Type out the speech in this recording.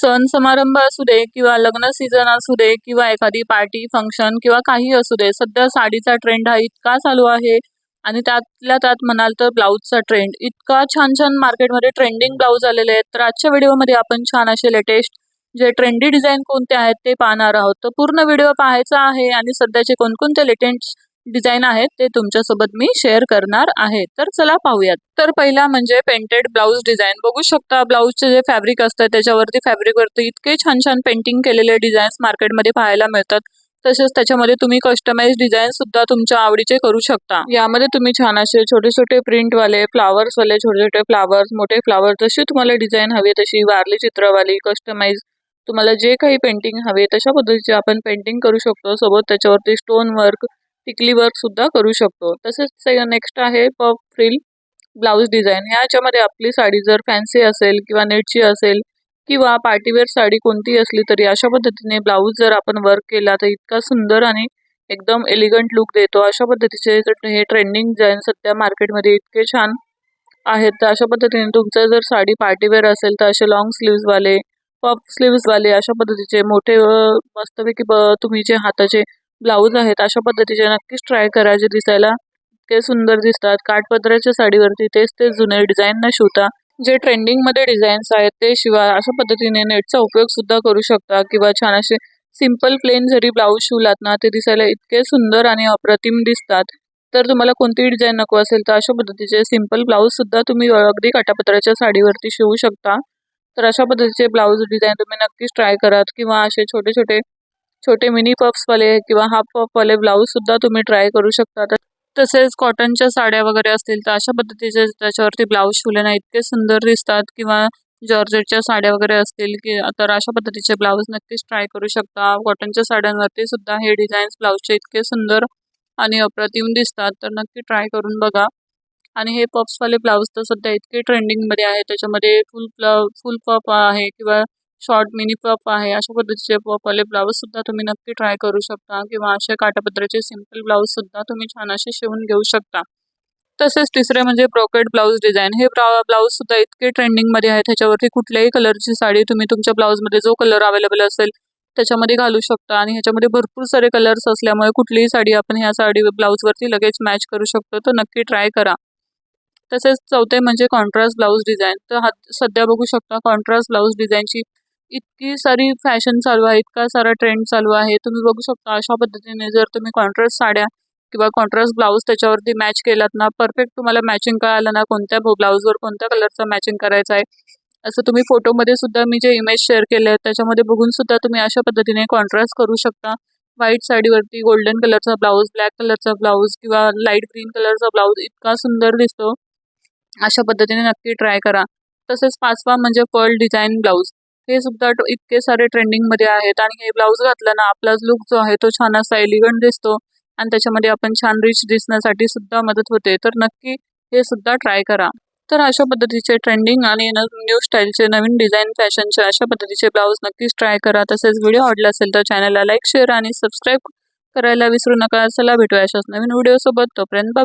सण समारंभ असू दे किंवा लग्न सीझन असू दे किंवा एखादी पार्टी फंक्शन किंवा काही असू दे सध्या साडीचा ट्रेंड हा इतका चालू आहे आणि त्यातल्या त्यात म्हणाल तर ब्लाऊजचा ट्रेंड इतका छान छान मार्केटमध्ये ट्रेंडिंग ब्लाऊज आलेले आहेत. तर आजच्या व्हिडिओमध्ये आपण छान असे लेटेस्ट जे ट्रेंडी डिझाईन कोणते आहेत ते पाहणार आहोत. तर पूर्ण व्हिडिओ पाहायचा आहे आणि सध्याचे कोणकोणते लेटेस्ट डिझाईन आहेत ते तुमच्यासोबत मी शेअर करणार आहे. तर चला पाहूयात. तर पहिला म्हणजे पेंटेड ब्लाऊज डिझाईन बघू शकता ब्लाऊजचे जे फॅब्रिक असतं त्याच्यावरती फॅब्रिकवरती इतके छान छान पेंटिंग केलेले डिझाईन्स मार्केटमध्ये पाहायला मिळतात. तसेच त्याच्यामध्ये तुम्ही कस्टमाइज डिझाईन सुद्धा तुमच्या आवडीचे करू शकता. यामध्ये तुम्ही छान असे छोटे छोटे प्रिंटवाले फ्लावर्स वाले छोटे छोटे फ्लावर्स मोठे फ्लावर्स जशी तुम्हाला डिझाईन हवी तशी वारली चित्रवाली कस्टमाइज तुम्हाला जे काही पेंटिंग हवे तशा पद्धतीचे आपण पेंटिंग करू शकतो. सोबत त्याच्यावरती स्टोन वर्क टिकली वर्क सुद्धा करू शकतो. तसेच नेक्स्ट आहे पफ फ्रिल ब्लाऊज डिझाईन ह्याच्यामध्ये आपली साडी जर फॅन्सी असेल किंवा नेटची असेल किंवा पार्टीवेअर साडी कोणती असली तरी अशा पद्धतीने ब्लाऊज जर आपण वर्क केला तर इतका सुंदर आणि एकदम एलिगंट लुक देतो. अशा पद्धतीचे हे ट्रेंडिंग डिझाईन सध्या मार्केटमध्ये इतके छान आहेत तर अशा पद्धतीने तुमचं जर साडी पार्टीवेअर असेल तर असे लॉंग स्लीव्सवाले पफ स्लीव्सवाले अशा पद्धतीचे मोठे मस्तपैकी तुम्ही जे हाताचे ब्लाऊज आहेत. अशा पद्धतीचे नक्कीच ट्राय करा. जे दिसायला इतके सुंदर दिसतात. काठपदराच्या साडीवरती तेच ते जुने डिझाईन न शिवता जे ट्रेंडिंगमध्ये डिझाईन्स आहेत ते शिवाय अशा पद्धतीने नेटचा उपयोग सुद्धा करू शकता किंवा छान असे सिंपल प्लेन जरी ब्लाऊज शिवलात ना ते दिसायला इतके सुंदर आणि अप्रतिम दिसतात. तर तुम्हाला कोणतीही डिझाईन नको असेल तर अशा पद्धतीचे सिंपल ब्लाऊज सुद्धा तुम्ही अगदी काटापत्राच्या साडीवरती शिवू शकता. तर अशा पद्धतीचे ब्लाऊज डिझाईन तुम्ही नक्कीच ट्राय करात किंवा असे छोटे छोटे छोटे मिनी पफ्सवाले किंवा हाफ पफवाले ब्लाऊज सुद्धा तुम्ही ट्राय करू शकता. तसेच कॉटनच्या साड्या वगैरे असतील तर अशा पद्धतीचे त्याच्यावरती ब्लाऊज शिवले ना इतके सुंदर दिसतात किंवा जॉर्जेटच्या साड्या वगैरे असतील की तर अशा पद्धतीचे ब्लाऊज नक्कीच ट्राय करू शकता. कॉटनच्या साड्यांवरती सुद्धा हे डिझाईन्स ब्लाऊजचे इतके सुंदर आणि अप्रतिम दिसतात. तर नक्की ट्राय करून बघा. आणि हे पप्सवाले ब्लाऊज तर सध्या इतके ट्रेंडिंगमध्ये आहे त्याच्यामध्ये फुल फुल पप आहे किंवा शॉर्ट मिनी पप आहे. अशा पद्धतीचे पपवाले सुद्धा तुम्ही नक्की ट्राय करू शकता किंवा असे काटापत्राचे सिंपल सुद्धा तुम्ही छान असे शिवून घेऊ शकता. तसेच तिसरे म्हणजे ब्रोकेड ब्लाऊज डिझाईन हे ब्लाऊज सुद्धा इतके ट्रेंडिंगमध्ये आहे. त्याच्यावरती कुठल्याही कलरची साडी तुम्ही तुमच्या ब्लाऊजमध्ये जो कलर अवेलेबल असेल त्याच्यामध्ये घालू शकता. आणि ह्याच्यामध्ये भरपूर सारे कलर्स असल्यामुळे कुठलीही साडी आपण ह्या साडी ब्लाऊजवरती लगेच मॅच करू शकतो. तर नक्की ट्राय करा. तसेच चौथे म्हणजे कॉन्ट्रास्ट ब्लाऊज डिझाईन तर हा सध्या बघू शकता कॉन्ट्रास्ट ब्लाऊज डिझाईनची इतकी सारी फॅशन चालू आहे इतका सारा ट्रेंड चालू आहे. तुम्ही बघू शकता अशा पद्धतीने जर तुम्ही कॉन्ट्रास्ट साड्या किंवा कॉन्ट्रास्ट ब्लाऊज त्याच्यावरती मॅच केलात ना परफेक्ट तुम्हाला मॅचिंग कळालं ना कोणत्या ब्लाऊजवर कोणत्या कलरचं मॅचिंग करायचं आहे. असं तुम्ही फोटोमध्ये सुद्धा मी जे इमेज शेअर केले आहेत त्याच्यामध्ये बघून सुद्धा तुम्ही अशा पद्धतीने कॉन्ट्रास्ट करू शकता. व्हाईट साडीवरती गोल्डन कलरचा ब्लाऊज ब्लॅक कलरचा ब्लाऊज किंवा लाइट ग्रीन कलरचा ब्लाऊज इतका सुंदर दिसतो. अशा पद्धतीने नक्की ट्राय करा. तसेच पाचवा म्हणजे पर्ल डिझाईन ब्लाऊज हे सुद्धा इतके सारे ट्रेंडिंगमध्ये आहेत. आणि हे ब्लाऊज घातला ना आपला लुक जो आहे तो छान असा एलिगंट दिसतो. आणि त्याच्यामध्ये आपण छान रिच दिसण्यासाठी सुद्धा मदत होते. तर नक्की हे सुद्धा ट्राय करा. तर अशा पद्धतीचे ट्रेंडिंग आणि न्यू स्टाईलचे नवीन डिझाईन फॅशनचे अशा पद्धतीचे ब्लाऊज नक्कीच ट्राय करा. तसेच व्हिडिओ आवडला असेल तर चॅनलला लाईक शेअर आणि सबस्क्राईब करायला विसरू नका. चला भेटूया अशाच नवीन व्हिडिओसोबत तोपर्यंत